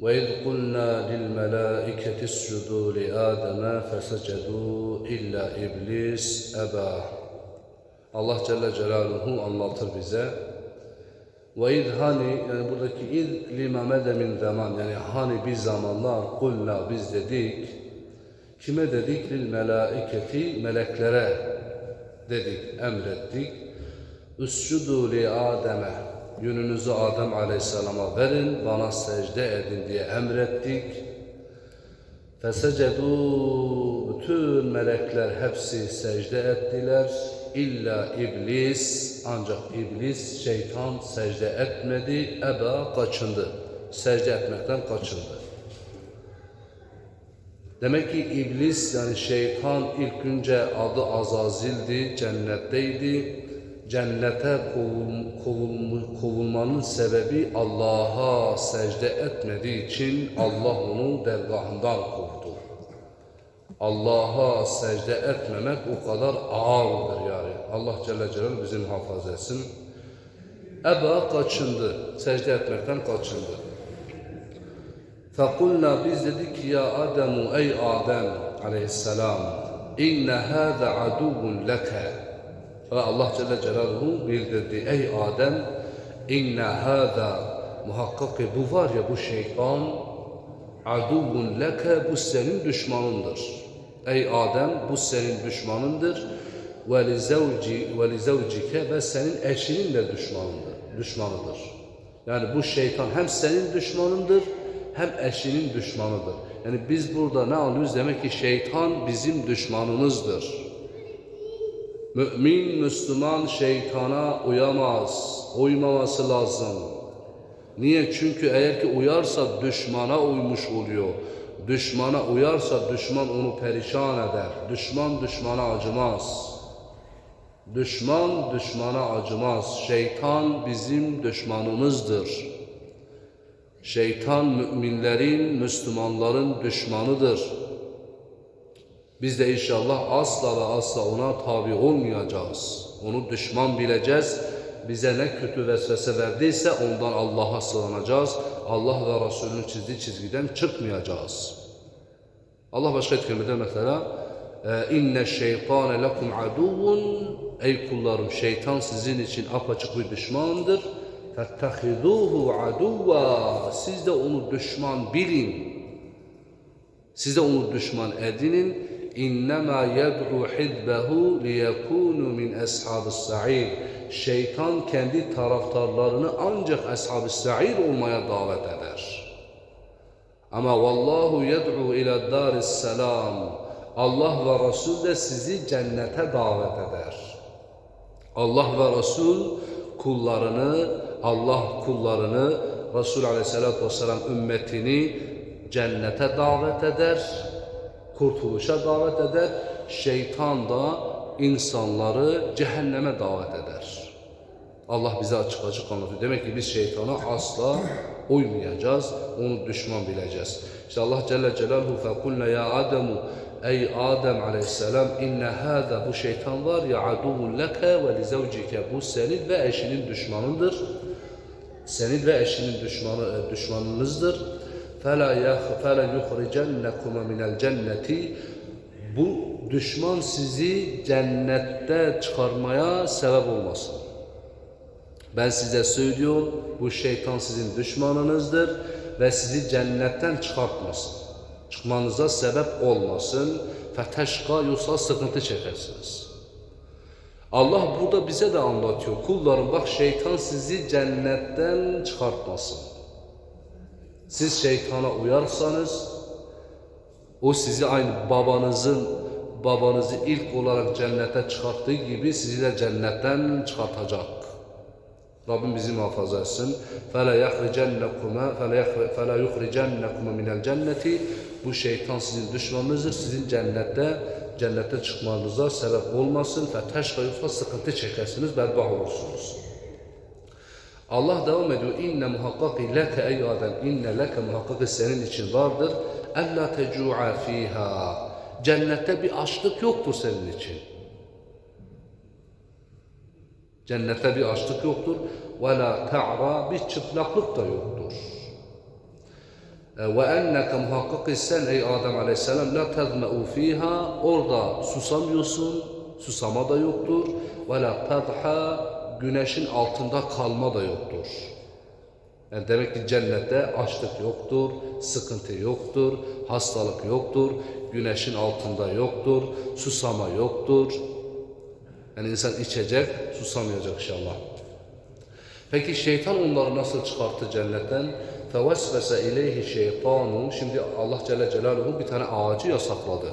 وإذ قلنا للملائكة اسجدوا لآدم فسجدوا إلا إبليس أبى Allah Celle Celaluhu anlatır bize. Ve iz hani yani buradaki iz limamede min zaman yani hani bir zamanlar kulna biz dedik. Kime dedik? Lil melaiketi meleklere dedik, emrettik. Üscudu li Adem'e yönünüzü Adem Aleyhisselam'a verin, bana secde edin diye emrettik. Fesecedu bütün melekler hepsi secde ettiler. İlla iblis ancak iblis şeytan secde etmedi. Eba kaçındı. Secde etmekten kaçındı. Demek ki iblis yani şeytan ilk önce adı Azazil'di, cennetteydi Cennete kovul, kovul, kovulmanın sebebi Allah'a secde etmediği için Allah onu dergahından kovdu. Allah'a secde etmemek o kadar ağırdır yani. Allah Celle Celaluhu bizi muhafaza etsin. Eba kaçındı, secde etmekten kaçındı. فَقُلْنَا biz dedik ki ya Ademu ey Adem aleyhisselam inne hâze aduvun leke ve Allah Celle Celaluhu bildirdi ey Adem inne hâze muhakkak ki bu var ya bu şeytan aduvun leke bu senin düşmanındır. Ey Adem bu senin düşmanındır ve li zevci ve li zevcike ve senin eşinin de düşmanındır. Düşmanıdır. Yani bu şeytan hem senin düşmanındır hem eşinin düşmanıdır. Yani biz burada ne anlıyoruz? Demek ki şeytan bizim düşmanımızdır. Mümin, Müslüman şeytana uyamaz. Uymaması lazım. Niye? Çünkü eğer ki uyarsa düşmana uymuş oluyor. Düşmana uyarsa düşman onu perişan eder. Düşman düşmana acımaz. Düşman düşmana acımaz. Şeytan bizim düşmanımızdır. Şeytan müminlerin, Müslümanların düşmanıdır. Biz de inşallah asla ve asla ona tabi olmayacağız. Onu düşman bileceğiz. Bize ne kötü vesvese verdiyse ondan Allah'a sığınacağız. Allah ve Resulünün çizdiği çizgiden çıkmayacağız. Allah başka bir kelimede mesela e, inne şeytane lekum aduvun ey kullarım şeytan sizin için apaçık bir düşmandır. Fettehiduhu aduva siz de onu düşman bilin. Siz onu düşman edinin. İnnemâ yed'u hizbehu liyekûnû min ashabis sa'ir. Şeytan kendi taraftarlarını ancak ashab-ı sa'ir olmaya davet eder. Ama vallahu yed'u ila daris selam. Allah ve Resul de sizi cennete davet eder. Allah ve Resul kullarını, Allah kullarını, Resul Aleyhisselatü Vesselam ümmetini cennete davet eder, kurtuluşa davet eder. Şeytan da insanları cehenneme davet eder. Allah bize açık açık anlatıyor. Demek ki biz şeytana asla uymayacağız, onu düşman bileceğiz. İşte Allah Celle Celaluhu fekulne ya Ademu Ey Adem aleyhisselam inne hâze bu şeytan var ya aduvun leke ve li zevcike bu senin ve eşinin düşmanındır. Senin ve eşinin düşmanı düşmanınızdır. Fela yuhricennekuma minel cenneti bu düşman sizi cennette çıkarmaya sebep olmasın. Ben size söylüyorum bu şeytan sizin düşmanınızdır ve sizi cennetten çıkartmasın çıkmanıza sebep olmasın. Feteşka yoksa sıkıntı çekersiniz. Allah burada bize de anlatıyor. Kullarım bak şeytan sizi cennetten çıkartmasın. Siz şeytana uyarsanız o sizi aynı babanızın babanızı ilk olarak cennete çıkarttığı gibi sizi de cennetten çıkartacak. Rabbim bizi muhafaza etsin. فَلَا يَخْرِجَنَّكُمَا فَلَا يُخْرِجَنَّكُمَا مِنَ الْجَنَّةِ Bu şeytan sizin düşmanınızdır. Sizin cennette cennete çıkmanıza sebep olmasın. فَتَشْقَ yoksa sıkıntı çekersiniz, berbat olursunuz. Allah devam ediyor. İnne muhakkaki leke ey Adem. İnne leke muhakkaki senin için vardır. Ella tecu'a fiha. Cennette bir açlık yoktur senin için. Cennette bir açlık yoktur. Ve la ta'ra bir çıplaklık da yoktur. E, Ve enneke muhakkak sen ey Adem aleyhisselam la tezme'u fiha orada susamıyorsun, susama da yoktur. Ve la tadha güneşin altında kalma da yoktur. Yani demek ki cennette açlık yoktur, sıkıntı yoktur, hastalık yoktur, güneşin altında yoktur, susama yoktur. Yani insan içecek, susamayacak inşallah. Peki şeytan onları nasıl çıkarttı cennetten? Fevesvese ileyhi şeytanu. Şimdi Allah Celle Celaluhu bir tane ağacı yasakladı.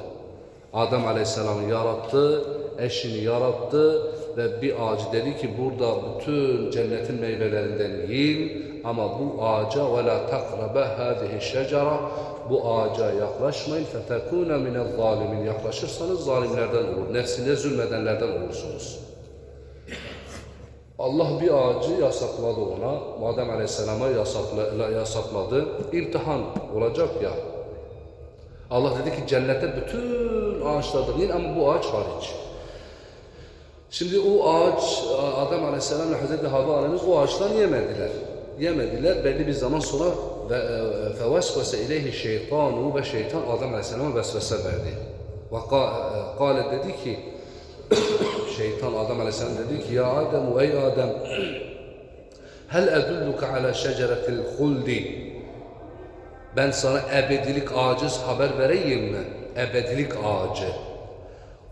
Adem Aleyhisselam'ı yarattı, eşini yarattı ve bir ağacı dedi ki burada bütün cennetin meyvelerinden yiyin ama bu ağaca ve la takrabe hadihi şecera bu ağaca yaklaşmayın fetekune minel zalimin yaklaşırsanız zalimlerden olur. Nefsine zulmedenlerden olursunuz. Allah bir ağacı yasakladı ona. Madem Aleyhisselam'a yasakla, yasakladı. İmtihan olacak ya. Allah dedi ki cennette bütün ağaçlardan yiyin ama bu ağaç hariç. Şimdi o ağaç Adem Aleyhisselam ile Hazreti Havva annemiz o ağaçtan yemediler. Yemediler. Belli bir zaman sonra ve e, fevesvese ileyhi şeytanu ve şeytan Adem Aleyhisselam'a vesvese verdi. Ve e, kâle dedi ki şeytan Adem Aleyhisselam dedi ki ya Adem ey Adem hel edulluka ala şeceretil huldi ben sana ebedilik ağacı haber vereyim mi? Ebedilik ağacı.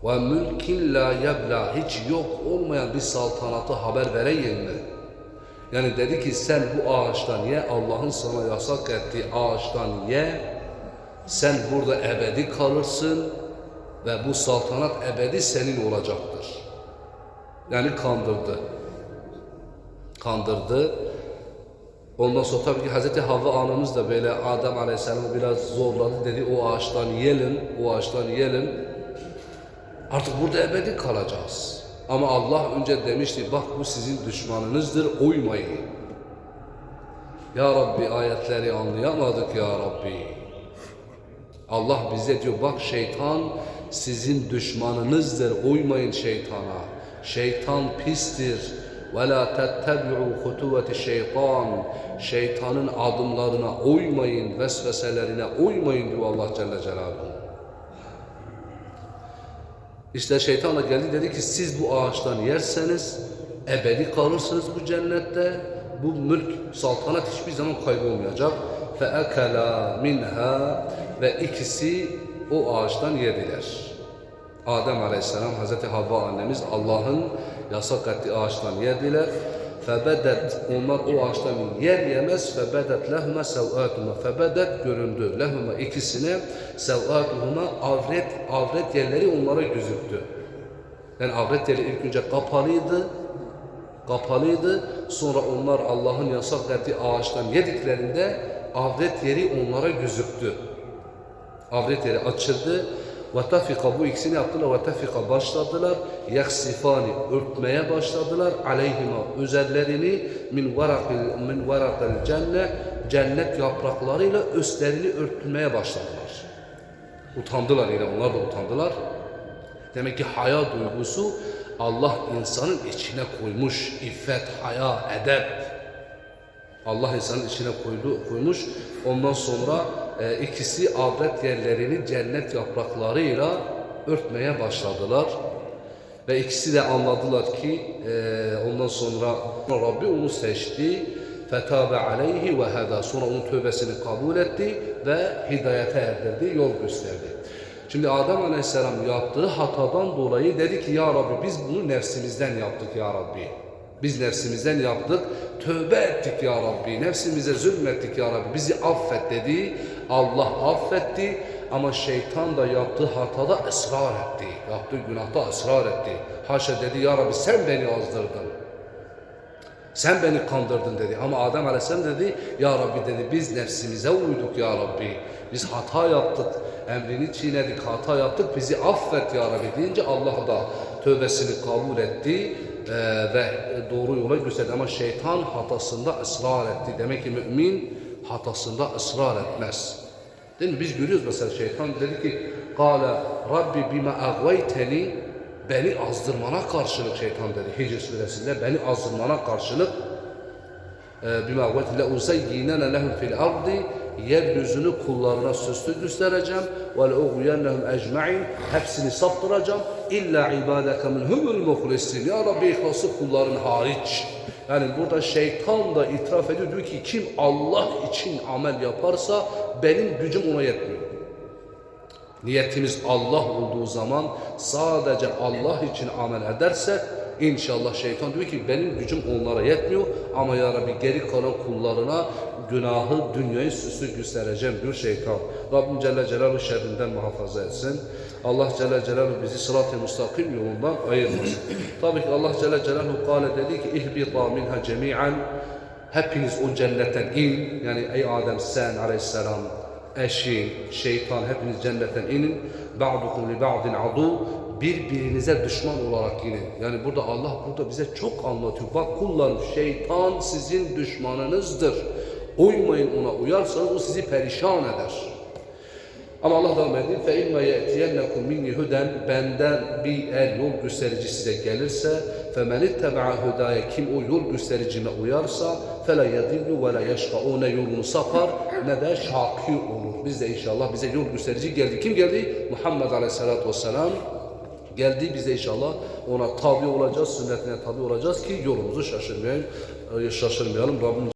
Ve mülkin la yebla hiç yok olmayan bir saltanatı haber vereyim mi? Yani dedi ki sen bu ağaçtan ye, Allah'ın sana yasak ettiği ağaçtan ye, sen burada ebedi kalırsın ve bu saltanat ebedi senin olacaktır. Yani kandırdı. Kandırdı. Ondan sonra tabii ki Hazreti Havva anamız da böyle Adem Aleyhisselam'ı biraz zorladı dedi o ağaçtan yiyelim, o ağaçtan yiyelim. Artık burada ebedi kalacağız. Ama Allah önce demişti bak bu sizin düşmanınızdır uymayın. Ya Rabbi ayetleri anlayamadık ya Rabbi. Allah bize diyor bak şeytan sizin düşmanınızdır uymayın şeytana. Şeytan pistir. Ve la tettebi'u hutuveti şeytan. Şeytanın adımlarına uymayın, vesveselerine uymayın diyor Allah Celle Celaluhu. İşte şeytan da geldi dedi ki siz bu ağaçtan yerseniz ebedi kalırsınız bu cennette. Bu mülk, saltanat hiçbir zaman kaybolmayacak. فَاَكَلَا minha Ve ikisi o ağaçtan yediler. Adem Aleyhisselam, Hazreti Havva annemiz Allah'ın yasak ettiği ağaçtan yediler. Febedet onlar o ağaçtan yer yemez febedet lehme sevatuhuma febedet göründü lehme ikisine sevatuhuma avret avret yerleri onlara gözüktü. Yani avret yeri ilk önce kapalıydı. Kapalıydı. Sonra onlar Allah'ın yasak ettiği ağaçtan yediklerinde avret yeri onlara gözüktü. Avret yeri açıldı. Ve tafika bu ikisini yaptılar ve tafika başladılar. Yaksifani örtmeye başladılar. Aleyhima üzerlerini min varakil min varakil cennet cennet yapraklarıyla üstlerini örtmeye başladılar. Utandılar yine onlar da utandılar. Demek ki haya duygusu Allah insanın içine koymuş. İffet, haya, edep. Allah insanın içine koydu, koymuş. Ondan sonra e, ikisi avret yerlerini cennet yapraklarıyla örtmeye başladılar. Ve ikisi de anladılar ki e, ondan sonra Rabbi onu seçti. Fetabe aleyhi ve heda. Sonra onun tövbesini kabul etti ve hidayete erdirdi, yol gösterdi. Şimdi Adem Aleyhisselam yaptığı hatadan dolayı dedi ki ya Rabbi biz bunu nefsimizden yaptık ya Rabbi. Biz nefsimizden yaptık, tövbe ettik ya Rabbi, nefsimize zulmettik ya Rabbi, bizi affet dedi. Allah affetti ama şeytan da yaptığı hatada ısrar etti. Yaptığı günahta ısrar etti. Haşa dedi ya Rabbi sen beni azdırdın. Sen beni kandırdın dedi. Ama Adem Aleyhisselam dedi, Ya Rabbi dedi, biz nefsimize uyduk Ya Rabbi. Biz hata yaptık, emrini çiğnedik, hata yaptık, bizi affet Ya Rabbi deyince Allah da tövbesini kabul etti eee, ve doğru yola gösterdi. Ama şeytan hatasında ısrar etti. Demek ki mümin hatasında ısrar etmez. Değil mi? Biz görüyoruz mesela şeytan dedi ki, Kale Rabbi bima agveyteni beni azdırmana karşılık şeytan dedi Hicr suresinde beni azdırmana karşılık bima agveyteni le uzeyyinene lehum fil ardi yeryüzünü kullarına süslü göstereceğim. Le'uğyennehum ecma'in. Hepsini saptıracağım. İlla ibadeke minhumul muhlisin. Ya Rabbi ihlası kulların hariç. Yani burada şeytan da itiraf ediyor. Diyor ki kim Allah için amel yaparsa benim gücüm ona yetmiyor. Niyetimiz Allah olduğu zaman sadece Allah için amel ederse inşallah şeytan diyor ki benim gücüm onlara yetmiyor ama ya Rabbi geri kalan kullarına günahı dünyayı süslü göstereceğim diyor şeytan. Rabbim Celle Celaluhu şerrinden muhafaza etsin. Allah Celle Celaluhu bizi sırat-ı müstakim yolundan ayırmasın. Tabii ki Allah Celle Celaluhu kâle dedi ki ihbita minha cemi'an hepiniz o cennetten in yani ey Adem sen aleyhisselam eşi, şeytan hepiniz cennetten inin. Ba'dukum li ba'din adu. Birbirinize düşman olarak inin. Yani burada Allah burada bize çok anlatıyor. Bak kullarım şeytan sizin düşmanınızdır. Uymayın ona uyarsanız o sizi perişan eder. Ama Allah devam ediyor. İnme ye'tiyennekum minni huden benden bir el yol gösterici size gelirse femen itteba'a hudaya kim o yol göstericime uyarsa yedillu ve la yeşka o ne yolunu sapar ne de şaki olur. Biz de inşallah bize yol gösterici geldi. Kim geldi? Muhammed Aleyhisselatü Vesselam geldi. Biz de inşallah ona tabi olacağız, sünnetine tabi olacağız ki yolumuzu şaşırmayalım. Şaşırmayalım. Rabbim